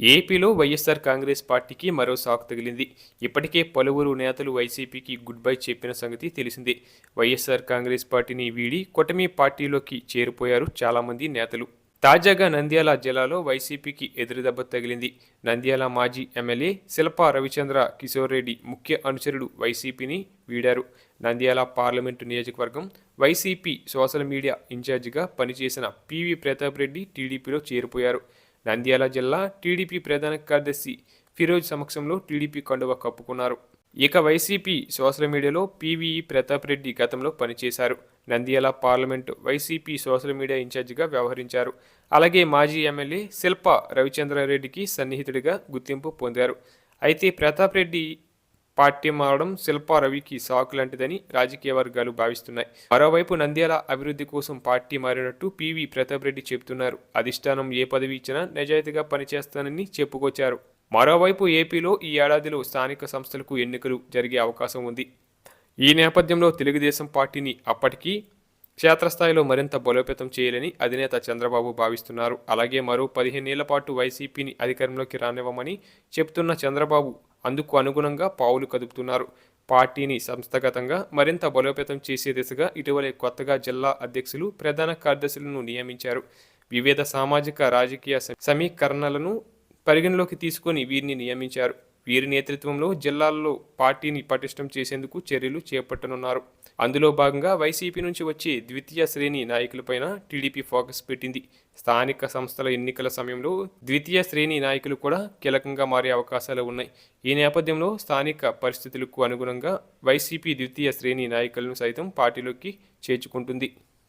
ఏపీలో వైఎస్ఆర్ కాంగ్రెస్ పార్టీకి మరో సాకు తగిలింది. ఇప్పటికే పలువురు నేతలు వైసీపీకి గుడ్ బై చెప్పిన సంగతి తెలిసిందే. వైఎస్ఆర్ కాంగ్రెస్ పార్టీని వీడి కూటమి పార్టీలోకి చేరిపోయారు చాలామంది నేతలు. తాజాగా నంద్యాల జిల్లాలో వైసీపీకి ఎదురుదెబ్బ తగిలింది. నంద్యాల మాజీ ఎమ్మెల్యే శిల్పా రవిచంద్ర కిషోర్ రెడ్డి ముఖ్య అనుచరుడు వైసీపీని వీడారు. నంద్యాల పార్లమెంటు నియోజకవర్గం వైసీపీ సోషల్ మీడియా ఇన్ఛార్జిగా పనిచేసిన పివి ప్రతాప్ రెడ్డి టీడీపీలో చేరిపోయారు. నంద్యాల జిల్లా టీడీపీ ప్రధాన కార్యదర్శి ఫిరోజ్ సమక్షంలో టీడీపీ కండువ కప్పుకున్నారు. ఇక వైసీపీ సోషల్ మీడియాలో పీవీఈ ప్రతాప్ రెడ్డి గతంలో పనిచేశారు. Nandyal parliament YCP social media ఇన్ఛార్జిగా వ్యవహరించారు. అలాగే మాజీ ఎమ్మెల్యే శిల్ప రవిచంద్రారెడ్డికి సన్నిహితుడిగా గుర్తింపు పొందారు. అయితే ప్రతాప్ రెడ్డి పార్టీ మారడం శిల్పా రవికి సాకు లాంటిదని రాజకీయ వర్గాలు భావిస్తున్నాయి. మరోవైపు నంద్యాల అభివృద్ధి కోసం పార్టీ మారినట్టు పివి ప్రతాప్ రెడ్డి చెబుతున్నారు. అధిష్టానం ఏ పదవి ఇచ్చినా నిజాయితీగా పనిచేస్తానని చెప్పుకొచ్చారు. మరోవైపు ఏపీలో ఈ ఏడాదిలో స్థానిక సంస్థలకు ఎన్నికలు జరిగే అవకాశం ఉంది. ఈ నేపథ్యంలో తెలుగుదేశం పార్టీని అప్పటికీ క్షేత్రస్థాయిలో మరింత బలోపేతం చేయాలని అధినేత చంద్రబాబు భావిస్తున్నారు. అలాగే మరో పదిహేనేళ్ళ పాటు వైసీపీని అధికారంలోకి రానివ్వమని చెప్తున్న చంద్రబాబు అందుకు అనుగుణంగా పావులు కదుపుతున్నారు. పార్టీని సంస్థాగతంగా మరింత బలోపేతం చేసే దిశగా ఇటీవలే కొత్తగా జిల్లా అధ్యక్షులు ప్రధాన కార్యదర్శులను నియమించారు. వివిధ సామాజిక రాజకీయ సమీకరణలను పరిగణలోకి తీసుకొని వీరిని నియమించారు. వీరి నేతృత్వంలో జిల్లాల్లో పార్టీని పటిష్టం చేసేందుకు చర్యలు చేపట్టనున్నారు. అందులో భాగంగా వైసీపీ నుంచి వచ్చే ద్వితీయ శ్రేణి నాయకులపైన టీడీపీ ఫోకస్ పెట్టింది. స్థానిక సంస్థల ఎన్నికల సమయంలో ద్వితీయ శ్రేణి నాయకులు కూడా కీలకంగా మారే అవకాశాలు ఉన్నాయి. ఈ నేపథ్యంలో స్థానిక పరిస్థితులకు అనుగుణంగా వైసీపీ ద్వితీయ శ్రేణి నాయకులను సైతం పార్టీలోకి చేర్చుకుంటుంది.